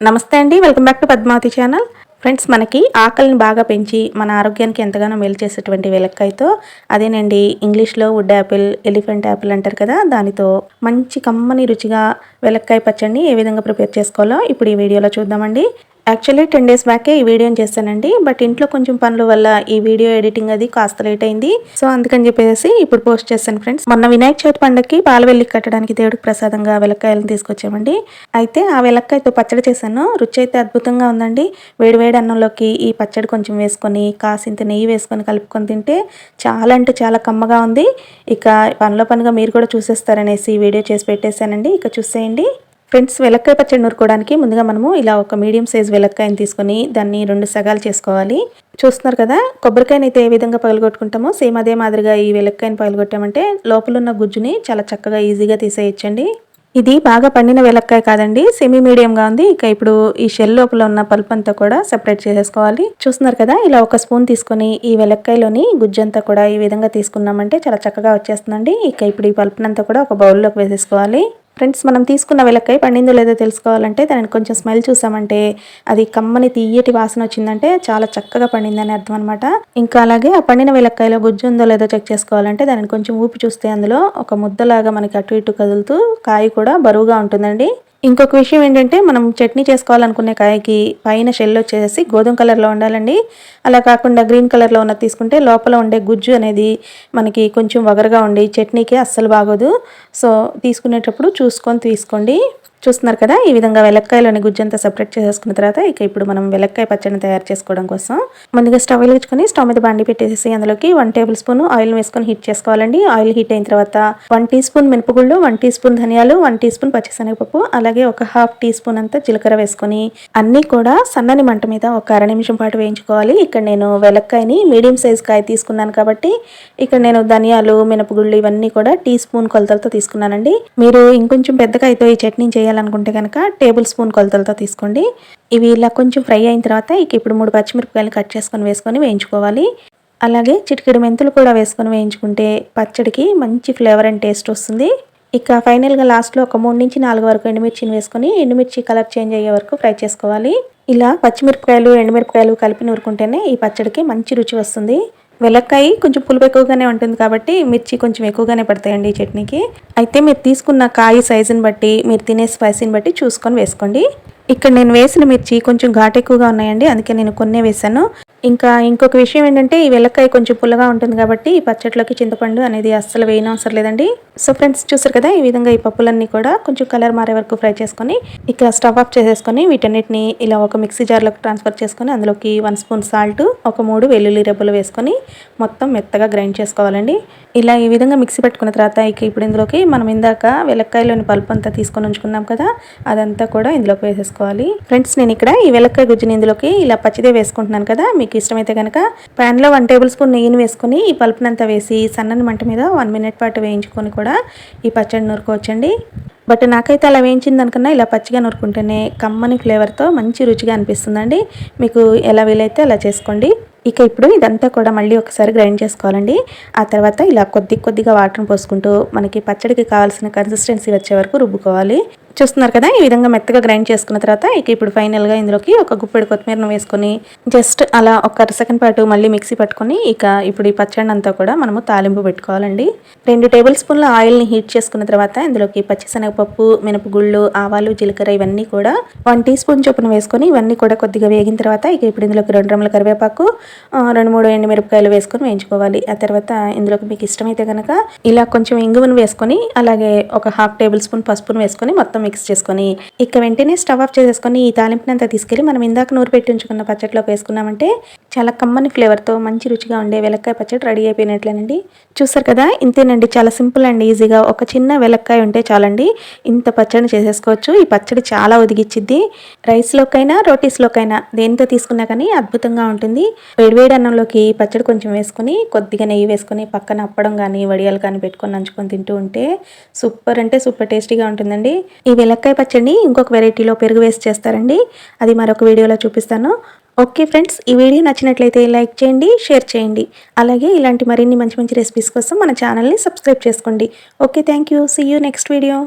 నమస్తే అండి welcome back to Padmavathi channel. Friends మనకి ఆకలిని బాగా పెంచి మన ఆరోగ్యానికి ఎంతగానో మేలు చేసేటువంటి వెలక్కాయతో అదేనండి ఇంగ్లీష్లో వుడ్ యాపిల్ ఎలిఫెంట్ యాపిల్ అంటారు కదా దానితో మంచి కమ్మని రుచిగా వెలక్కాయ పచ్చడిని ఏ విధంగా ప్రిపేర్ చేసుకోవాలో ఇప్పుడు ఈ వీడియోలో చూద్దామండి. యాక్చువల్లీ టెన్ డేస్ బ్యాకే ఈ వీడియోని చేస్తానండి బట్ ఇంట్లో కొంచెం పనుల వల్ల ఈ వీడియో ఎడిటింగ్ అది కాస్త లేట్ అయింది. సో అందుకని చెప్పేసి ఇప్పుడు పోస్ట్ చేస్తాను ఫ్రెండ్స్ మొన్న వినాయక చవితి పండగకి పాలవెల్లి కట్టడానికి దేవుడికి ప్రసాదంగా వెలక్కాయలను తీసుకొచ్చామండి. అయితే ఆ వెలక్కాయతో పచ్చడి చేశాను. రుచి అయితే అద్భుతంగా ఉందండి. వేడివేడి అన్నంలోకి ఈ పచ్చడి కొంచెం వేసుకొని కాసింత నెయ్యి వేసుకొని కలుపుకొని తింటే చాలా అంటే చాలా కమ్మగా ఉంది. ఇక పనిలో పనిగా మీరు కూడా చూసేస్తారనేసి వీడియో చేసి పెట్టేశానండి. ఇక చూసేయండి. ఫ్రెండ్స్ వెలక్కాయ పచ్చడి నూరుకోవడానికి ముందుగా మనము ఇలా ఒక మీడియం సైజ్ వెలక్కాయని తీసుకొని దాన్ని రెండు సగాలు చేసుకోవాలి. చూస్తున్నారు కదా కొబ్బరికాయని అయితే ఏ విధంగా పగలగొట్టుకుంటామో సేమ్ అదే మాదిరిగా ఈ వెలక్కాయని పగలగొట్టామంటే లోపల ఉన్న గుజ్జుని చాలా చక్కగా ఈజీగా తీసేయచ్చండి. ఇది బాగా పండిన వెలక్కాయ కాదండి సెమీ మీడియంగా ఉంది. ఇక ఇప్పుడు ఈ షెల్ లోపల ఉన్న పల్ప్ అంతా కూడా సెపరేట్ చేసేసుకోవాలి. చూస్తున్నారు కదా ఇలా ఒక స్పూన్ తీసుకొని ఈ వెలక్కాయలోని గుజ్జంతా కూడా ఈ విధంగా తీసుకున్నామంటే చాలా చక్కగా వచ్చేస్తుందండి. ఇక ఇప్పుడు ఈ పల్ప్నంతా కూడా ఒక బౌల్లోకి వేసేసుకోవాలి. ఫ్రెండ్స్ మనం తీసుకున్న వెలక్కాయ పండిందో లేదో తెలుసుకోవాలంటే దానికి కొంచెం స్మెల్ చూసామంటే అది కమ్మని తీయటి వాసన వచ్చిందంటే చాలా చక్కగా పండిందని అర్థం అనమాట ఇంకా అలాగే ఆ పండిన వెలక్కాయలో గుజ్జు ఉందో లేదో చెక్ చేసుకోవాలంటే దానికి కొంచెం ఊపి చూస్తే అందులో ఒక ముద్దలాగా మనకి అటు ఇటు కదులుతూ కాయ కూడా బరువుగా ఉంటుందండి. ఇంకొక విషయం ఏంటంటే మనం చట్నీ చేసుకోవాలనుకునే కాయకి పైన షెల్ వచ్చేసి గోధుమ కలర్లో ఉండాలండి. అలా కాకుండా గ్రీన్ కలర్లో ఉన్నది తీసుకుంటే లోపల ఉండే గుజ్జు అనేది మనకి కొంచెం వగరగా ఉండి చట్నీకి అస్సలు బాగోదు. సో తీసుకునేటప్పుడు చూసుకొని తీసుకోండి. చూస్తున్నారు కదా? ఈ విధంగా వెలక్కాయలోని గుజ్జంతా సపరేట్ చేసేసుకున్న తర్వాత ఇక ఇప్పుడు మనం వెలక్కాయ పచ్చడిని తయారు చేసుకోవడం కోసం ముందుగా స్టవ్ వెలిగించుకొని స్టవ్ మీద బండి పెట్టేసి అందులోకి వన్ టేబుల్ స్పూన్ ఆయిల్ వేసుకొని హీట్ చేసుకోవాలండి. ఆయిల్ హీట్ అయిన తర్వాత వన్ టీ స్పూన్ మినపగుళ్ళు వన్ టీ స్పూన్ ధనియాలు వన్ టీ స్పూన్ పచ్చిశనగపప్పు అలాగే ఒక హాఫ్ టీ స్పూన్ అంతా జీలకర్ర వేసుకొని అన్నీ కూడా సన్నని మంట మీద ఒక అర నిమిషం పాటు వేయించుకోవాలి. ఇక్కడ నేను వెలక్కాయని మీడియం సైజ్ కాయ తీసుకున్నాను కాబట్టి ఇక్కడ నేను ధనియాలు మినపగుళ్ళు ఇవన్నీ కూడా టీ స్పూన్ కొలతలతో తీసుకున్నానండి. మీరు ఇంకొంచెం పెద్ద కాయతో ఈ చట్నీ చేయాలనుకుంటే కనుక టేబుల్ స్పూన్ కొలతలతో తీసుకోండి. ఇవి ఇలా కొంచెం ఫ్రై అయిన తర్వాత ఇక ఇప్పుడు మూడు పచ్చిమిరపకాయలు కట్ చేసుకొని వేసుకొని వేయించుకోవాలి. అలాగే చిటికెడు మెంతులు కూడా వేసుకొని వేయించుకుంటే పచ్చడికి మంచి ఫ్లేవర్ అండ్ టేస్ట్ వస్తుంది. ఇక ఫైనల్గా లాస్ట్లో ఒక మూడు నుంచి నాలుగు వరకు ఎండుమిర్చిని వేసుకొని ఎండుమిర్చి కలర్ చేంజ్ అయ్యే వరకు ఫ్రై చేసుకోవాలి. ఇలా పచ్చిమిరపకాయలు ఎండుమిరపకాయలు కలిపి నూరుకుంటేనే ఈ పచ్చడికి మంచి రుచి వస్తుంది. వెలక్కాయ కొంచెం పులుపు ఎక్కువగానే ఉంటుంది కాబట్టి మిర్చి కొంచెం ఎక్కువగానే పడతాయండి ఈ చట్నీకి. అయితే మీరు తీసుకున్న కాయ సైజుని బట్టి మీరు తినే స్పైసీని బట్టి చూసుకొని వేసుకోండి. ఇక్కడ నేను వేసిన మిర్చి కొంచెం ఘాటు ఎక్కువగా ఉన్నాయండి అందుకే నేను కొన్నే వేసాను ఇంకా ఇంకొక విషయం ఏంటంటే ఈ వెల్లకాయ కొంచెం పుల్లగా ఉంటుంది కాబట్టి ఈ పచ్చట్లోకి చింతపండు అనేది అస్సలు వేయనవసరం అవసరం లేదండి. సో ఫ్రెండ్స్ చూసారు కదా ఈ విధంగా ఈ పప్పులన్నీ కూడా కొంచెం కలర్ మారే వరకు ఫ్రై చేసుకొని ఇక్కడ స్టవ్ ఆఫ్ చేసేసుకొని వీటన్నిటిని ఇలా ఒక మిక్సీ జార్లోకి ట్రాన్స్ఫర్ చేసుకొని అందులోకి వన్ స్పూన్ సాల్ట్ ఒక మూడు వెల్లుల్లి రెబ్బలు వేసుకొని మొత్తం మెత్తగా గ్రైండ్ చేసుకోవాలండి. ఇలా ఈ విధంగా మిక్సీ పెట్టుకున్న తర్వాత ఇక ఇప్పుడు ఇందులోకి మనం ఇందాక వెలక్కాయలోని పల్పు అంతా తీసుకొని ఉంచుకున్నాం కదా అదంతా కూడా ఇందులోకి వేసేసుకోవాలి. ఫ్రెండ్స్ నేను ఇక్కడ ఈ వెలక్కాయ గుజ్జుని ఇందులోకి ఇలా పచ్చిదే వేసుకుంటున్నాను కదా మీకు ఇష్టమైతే కనుక ప్యాన్లో వన్ టేబుల్ స్పూన్ నెయ్యిని వేసుకొని ఈ పల్పునంతా వేసి సన్నని మంట మీద వన్ మినిట్ పాటు వేయించుకొని కూడా ఈ పచ్చడి నూరుకోవచ్చండి. బట్ నాకైతే అలా వేయించింది దానికన్నా ఇలా పచ్చిగా నూరుకుంటేనే కమ్మని ఫ్లేవర్తో మంచి రుచిగా అనిపిస్తుందండి. మీకు ఎలా వీలైతే అలా చేసుకోండి. ఇక ఇప్పుడు ఇదంతా కూడా మళ్ళీ ఒకసారి గ్రైండ్ చేసుకోవాలండి. ఆ తర్వాత ఇలా కొద్ది కొద్దిగా వాటర్ని పోసుకుంటూ మనకి పచ్చడికి కావాల్సిన కన్సిస్టెన్సీ వచ్చే వరకు రుబ్బుకోవాలి. చూస్తున్నారు కదా ఈ విధంగా మెత్తగా గ్రైండ్ చేసుకున్న తర్వాత ఇక ఇప్పుడు ఫైనల్గా ఇందులోకి ఒక గుప్పెడు కొత్తిమీరను వేసుకొని జస్ట్ అలా ఒక సెకండ్ పాటు మళ్ళీ మిక్సీ పట్టుకొని ఇక ఇప్పుడు ఈ పచ్చడి అంతా కూడా మనము తాలింపు పెట్టుకోవాలండి. రెండు టేబుల్ స్పూన్ల ఆయిల్ని హీట్ చేసుకున్న తర్వాత ఇందులోకి పచ్చిశనగపప్పు మినపగుళ్ళు ఆవాలు జీలకర్ర ఇవన్నీ కూడా వన్ టీ స్పూన్ చొప్పున వేసుకొని ఇవన్నీ కూడా కొద్దిగా వేగిన తర్వాత ఇక ఇప్పుడు ఇందులోకి రెండు రమ్మల కరివేపాకు రెండు మూడు ఎండు మిరపకాయలు వేసుకొని వేయించుకోవాలి. ఆ తర్వాత ఇందులోకి మీకు ఇష్టమైతే కనుక ఇలా కొంచెం ఇంగువను వేసుకొని అలాగే ఒక హాఫ్ టేబుల్ స్పూన్ పసుపును వేసుకొని మొత్తం మిక్స్ చేసుకొని ఇక వెంటనే స్టవ్ ఆఫ్ చేసేసుకొని ఈ తాలింపునంతా తీసుకెళ్ళి మనం ఇందాక నూరు పెట్టి ఉంచుకున్న పచ్చట్లోకి వేసుకున్నామంటే చాలా కమ్మని ఫ్లేవర్తో మంచి రుచిగా ఉండే వెలక్కాయ పచ్చడి రెడీ అయిపోయినట్లేనండి. చూసారు కదా? ఇంతేనండి చాలా సింపుల్ అండ్ ఈజీగా ఒక చిన్న వెలక్కాయ ఉంటే చాలండి. ఇంత పచ్చడి చేసేసుకోవచ్చు. ఈ పచ్చడి చాలా ఒదిగిచ్చిద్ది. రైస్లోకైనా రోటీస్లోకైనా దేనితో తీసుకున్నా కానీ అద్భుతంగా ఉంటుంది. వేడివేడి అన్నంలోకి పచ్చడి కొంచెం వేసుకొని కొద్దిగా నెయ్యి వేసుకొని పక్కన అప్పడం కానీ వడియాలు కానీ పెట్టుకొని నంచుకొని తింటూ ఉంటే సూపర్ అంటే సూపర్ టేస్టీగా ఉంటుందండి. ఈ వెలక్కాయ పచ్చడిని ఇంకొక వెరైటీలో పెరుగు వేసి చేస్తారండి. అది మరొక వీడియోలో చూపిస్తాను. ఓకే ఫ్రెండ్స్ ఈ వీడియో నచ్చినట్లయితే లైక్ చేయండి షేర్ చేయండి. అలాగే ఇలాంటి మరిన్ని మంచి మంచి రెసిపీస్ కోసం మన ఛానల్ని సబ్స్క్రైబ్ చేసుకోండి. Okay thank you. See you next video